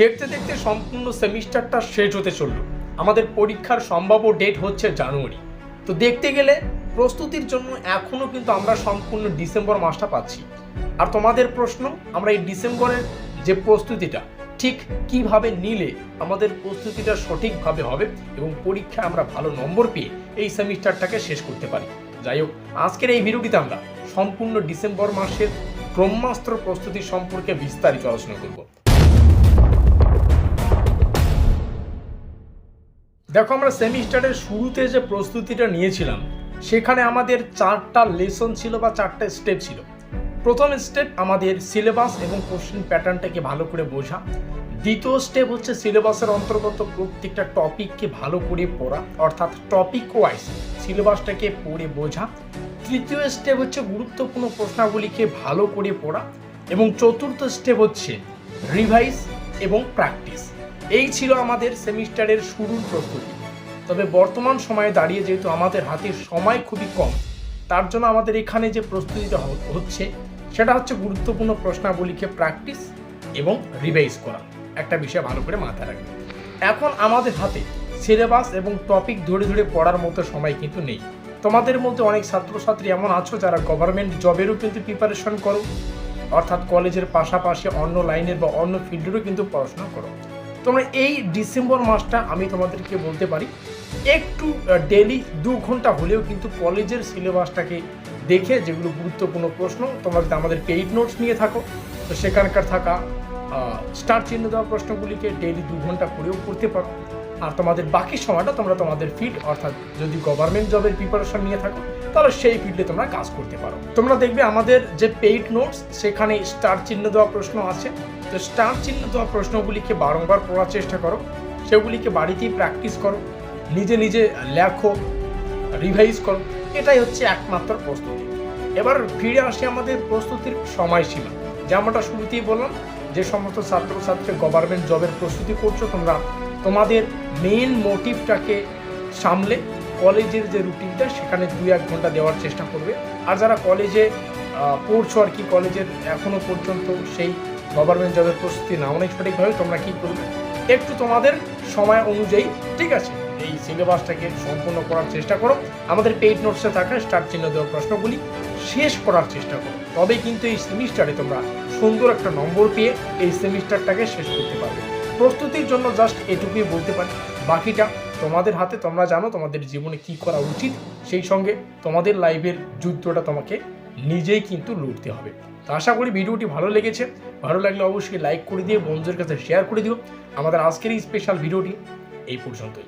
দেখতে দেখতে সম্পূর্ণ সেমিস্টারটা শেষ হতে চলল। আমাদের পরীক্ষার সম্ভাব্য ডেট হচ্ছে জানুয়ারি। তো দেখতে গেলে প্রস্তুতির জন্য এখনও কিন্তু আমরা সম্পূর্ণ ডিসেম্বর মাসটা পাচ্ছি। আর তোমাদের প্রশ্ন, আমরা এই ডিসেম্বরের যে প্রস্তুতিটা, ঠিক কীভাবে নিলে আমাদের প্রস্তুতিটা সঠিকভাবে হবে এবং পরীক্ষায় আমরা ভালো নম্বর পেয়ে এই সেমিস্টারটাকে শেষ করতে পারি। যাই হোক, আজকের এই ভিডিওটিতে আমরা সম্পূর্ণ ডিসেম্বর মাসের ব্রহ্মাস্ত্র প্রস্তুতি সম্পর্কে বিস্তারিত আলোচনা করব। দেখো আমরা সেমিস্টারের শুরুতে যে প্রস্তুতিটা নিয়েছিলাম, সেখানে আমাদের চারটা লেসন ছিল বা চারটা স্টেপ ছিল। প্রথম স্টেপ আমাদের সিলেবাস এবং কোশ্চেন প্যাটার্নটাকে ভালো করে বোঝা। দ্বিতীয় স্টেপ হচ্ছে সিলেবাসের অন্তর্গত প্রত্যেকটা টপিককে ভালো করে পড়া, অর্থাৎ টপিক ওয়াইজ সিলেবাসটাকে পড়ে বোঝা। তৃতীয় স্টেপ হচ্ছে গুরুত্বপূর্ণ প্রশ্নাবলীকে ভালো করে পড়া। এবং চতুর্থ স্টেপ হচ্ছে রিভাইজ এবং প্র্যাকটিস এই ছিল আমাদের সেমিস্টারের শুরুর প্রস্তুতি। তবে বর্তমান সময়ে দাঁড়িয়ে যেহেতু আমাদের হাতে সময় খুবই কম, তার জন্য আমাদের এখানে যে প্রস্তুতিটা হচ্ছে, সেটা হচ্ছে গুরুত্বপূর্ণ প্রশ্নাবলীকে প্র্যাকটিস এবং রিভাইজ করা। একটা বিষয় ভালো করে মাথায় রাখবে এখন আমাদের হাতে সিলেবাস এবং টপিক ধরে ধরে পড়ার মতো সময় কিন্তু নেই। তোমাদের মধ্যে অনেক ছাত্রছাত্রী এমন আছো যারা গভর্নমেন্ট জবেরও কিন্তু প্রিপারেশন করো, অর্থাৎ কলেজের পাশাপাশি অন্য লাইনের বা অন্য ফিল্ডেরও কিন্তু পড়াশোনা করো। তোমরা এই ডিসেম্বর মাসটা আমি তোমাদেরকে বলতে পারি, একটু ডেলি দু ঘণ্টা হলেও কিন্তু কলেজের সিলেবাসটাকে দেখে যেগুলো গুরুত্বপূর্ণ প্রশ্ন, তোমরা আমাদের পেইড নোটস নিয়ে থাকো, তো সেখানকার থাকা স্টার চিহ্ন দেওয়া প্রশ্নগুলিকে ডেলি দু ঘণ্টা করেও করতে পারো। আর তোমাদের বাকি সময়টা তোমরা তোমাদের ফিল্ড অর্থাৎ যদি গভর্নমেন্ট জবের প্রিপারেশন নিয়ে থাকো, তাহলে সেই ফিল্ডে তোমরা কাজ করতে পারো। তোমরা দেখবে আমাদের যে পেইড নোটস সেখানে স্টার চিহ্ন দেওয়া প্রশ্ন আছে। তো স্টার চিহ্ন দেওয়া প্রশ্নগুলিকে বারংবার পড়ার চেষ্টা করো। সেগুলিকে বাড়িতেই প্র্যাকটিস করো। নিজে নিজে লেখো রিভাইজ করো। এটাই হচ্ছে একমাত্র প্রস্তুতি। এবার ফিরে আসি আমাদের প্রস্তুতির সময়সীমা। যেমনটা শুরুতেই বললাম, যে সমস্ত ছাত্রছাত্রী গভর্নমেন্ট জবের প্রস্তুতি করছ, তোমরা তোমাদের মেন মোটিভটাকে সামলে কলেজের যে রুটিনটা, সেখানে দুই এক ঘণ্টা দেওয়ার চেষ্টা করবে। আর যারা কলেজে পড়ছো আর কি, কলেজের এখনও পর্যন্ত সেই গভর্নমেন্ট জবের প্রস্তুতি নাও অনেক সঠিকভাবে, তোমরা কী করবে? একটু তোমাদের সময় অনুযায়ী, ঠিক আছে? এই সিলেবাসটাকে সম্পূর্ণ করার চেষ্টা করো। আমাদের পেইড নোটসে থাকা স্টার চিহ্ন দেওয়া প্রশ্নগুলি শেষ করার চেষ্টা করো। তবেই কিন্তু এই সেমিস্টারে তোমরা সুন্দর একটা নম্বর পেয়ে এই সেমিস্টারটাকে শেষ করতে পারবে। প্রস্তুতির জন্য জাস্ট এটুকুই বলতে পারি। বাকিটা তোমাদের হাতে, তোমরা জানো তোমাদের জীবনে কি করা উচিত, সেই সঙ্গে তোমাদের লাইফের যুদ্ধটা তোমাকে নিজেই কিন্তু লড়তে হবে। তো আশা করি ভিডিওটি ভালো লেগেছে। ভালো লাগলে অবশ্যই লাইক করে দিয়ে বন্ধুদের কাছে শেয়ার করে দিও। আমাদের আজকের এই স্পেশাল ভিডিওটি এই পর্যন্তই।